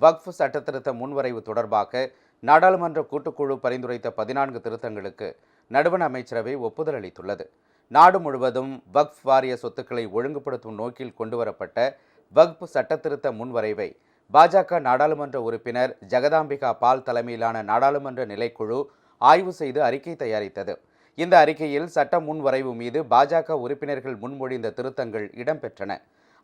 வக்ஃப் சட்டத்திருத்த முன்வரைவு தொடர்பாக நாடாளுமன்ற கூட்டுக்குழு பரிந்துரைத்த பதினான்கு திருத்தங்களுக்கு நடுவண அமைச்சரவை ஒப்புதல் அளித்துள்ளது. நாடு முழுவதும் வக்ஃப் வாரிய சொத்துக்களை ஒழுங்குபடுத்தும் நோக்கில் கொண்டுவரப்பட்ட வக்ஃப் சட்டத்திருத்த முன்வரைவை பாஜக நாடாளுமன்ற உறுப்பினர் ஜெகதாம்பிகா பால் தலைமையிலான நாடாளுமன்ற நிலைக்குழு ஆய்வு செய்து அறிக்கை தயாரித்தது. இந்த அறிக்கையில் சட்ட முன்வரைவு மீது பாஜக உறுப்பினர்கள் முன்மொழிந்த திருத்தங்கள் இடம்பெற்றன.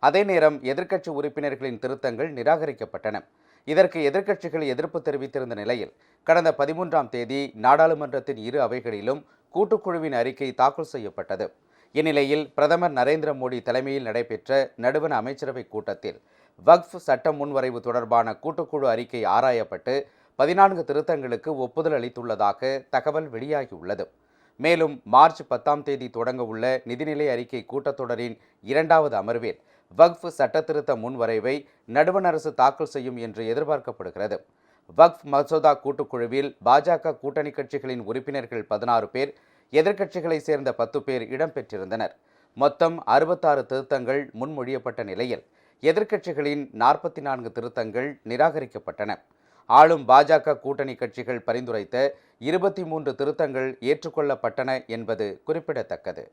அதே நேரம் எதிர்க்கட்சி உறுப்பினர்களின் திருத்தங்கள் நிராகரிக்கப்பட்டன. இதற்கு எதிர்க்கட்சிகள் எதிர்ப்பு தெரிவித்திருந்த நிலையில் கடந்த பதிமூன்றாம் தேதி நாடாளுமன்றத்தின் இரு அவைகளிலும் கூட்டுக்குழுவின் அறிக்கை தாக்கல் செய்யப்பட்டது. இந்நிலையில் பிரதமர் நரேந்திர மோடி தலைமையில் நடைபெற்ற நடுவண அமைச்சரவை கூட்டத்தில் வக்ஃப் சட்ட முன்வரைவு தொடர்பான கூட்டுக்குழு அறிக்கை ஆராயப்பட்டு பதினான்கு திருத்தங்களுக்கு ஒப்புதல் அளித்துள்ளதாக தகவல் வெளியாகியுள்ளது. மேலும் மார்ச் பத்தாம் தேதி தொடங்க உள்ள நிதிநிலை அறிக்கை கூட்டத்தொடரின் இரண்டாவது அமர்வில் வக்ஃப் சட்டத்திருத்த முன்வரைவை நடுவண் அரசு தாக்கல் செய்யும் என்று எதிர்பார்க்கப்படுகிறது. வக்ஃப் மசோதா கூட்டுக்குழுவில் பாஜக கூட்டணி கட்சிகளின் உறுப்பினர்கள் பதினாறு பேர் எதிர்க்கட்சிகளை சேர்ந்த பத்து பேர் இடம்பெற்றிருந்தனர். மொத்தம் அறுபத்தாறு திருத்தங்கள் முன்மொழியப்பட்ட நிலையில் எதிர்க்கட்சிகளின் நாற்பத்தி நான்கு திருத்தங்கள் நிராகரிக்கப்பட்டன. ஆளும் பாஜக கூட்டணி கட்சிகள் பரிந்துரைத்த இருபத்தி மூன்று திருத்தங்கள் ஏற்றுக்கொள்ளப்பட்டன என்பது குறிப்பிடத்தக்கது.